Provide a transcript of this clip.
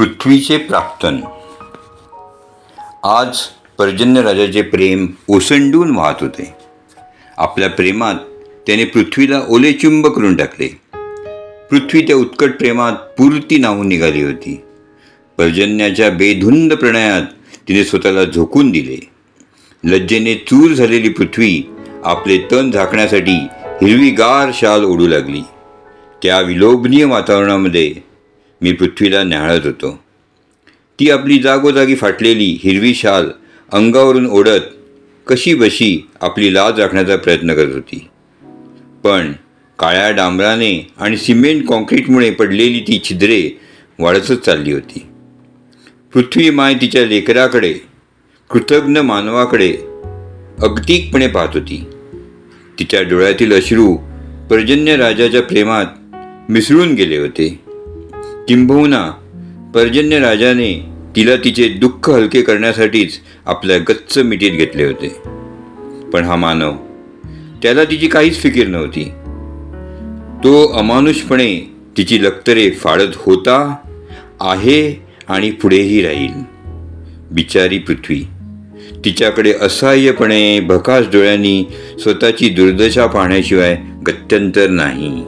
पृथ्वीचे प्राप्तन। आज पर्जन्यराजाचे प्रेम ओसंडून वाहत होते. आपल्या प्रेमात त्याने पृथ्वीला ओलेचुंब करून टाकले. पृथ्वी त्या उत्कट प्रेमात पूर्ती नाहून निघाली होती. पर्जन्याच्या बेधुंद प्रणयात तिने स्वतःला झोकून दिले. लज्जेने चूर झालेली पृथ्वी आपले तण झाकण्यासाठी हिरवीगार शाल ओढू लागली. त्या विलोभनीय वातावरणामध्ये मी पृथ्वीला न्याहाळत होतो. ती आपली जागोजागी फाटलेली हिरवी शाल अंगावरून ओढत कशी बशी आपली लाज राखण्याचा प्रयत्न करत होती. पण काळ्या डांबराने आणि सिमेंट कॉन्क्रीटमुळे पडलेली ती छिद्रे वाढतच चालली होती. पृथ्वी माय तिच्या लेकराकडे कृतज्ञ मानवाकडे अगतिकपणे पाहत होती. तिच्या डोळ्यातील अश्रू पर्जन्य राजाच्या प्रेमात मिसळून गेले होते. किंबहुना पर्जन्य राजाने तिला तिचे दुःख हलके करण्यासाठीच आपल्या गच्च मिठीत घेतले होते. पण हा मानव त्याला तिची काहीच फिकीर नव्हती. तो अमानुषपणे तिची लक्तरे फाडत होता आहे आणि पुढेही राहील. बिचारी पृथ्वी तिच्याकडे असहाय्यपणे भकास डोळ्यांनी स्वतःची दुर्दशा पाहण्याशिवाय गत्यंतर नाही.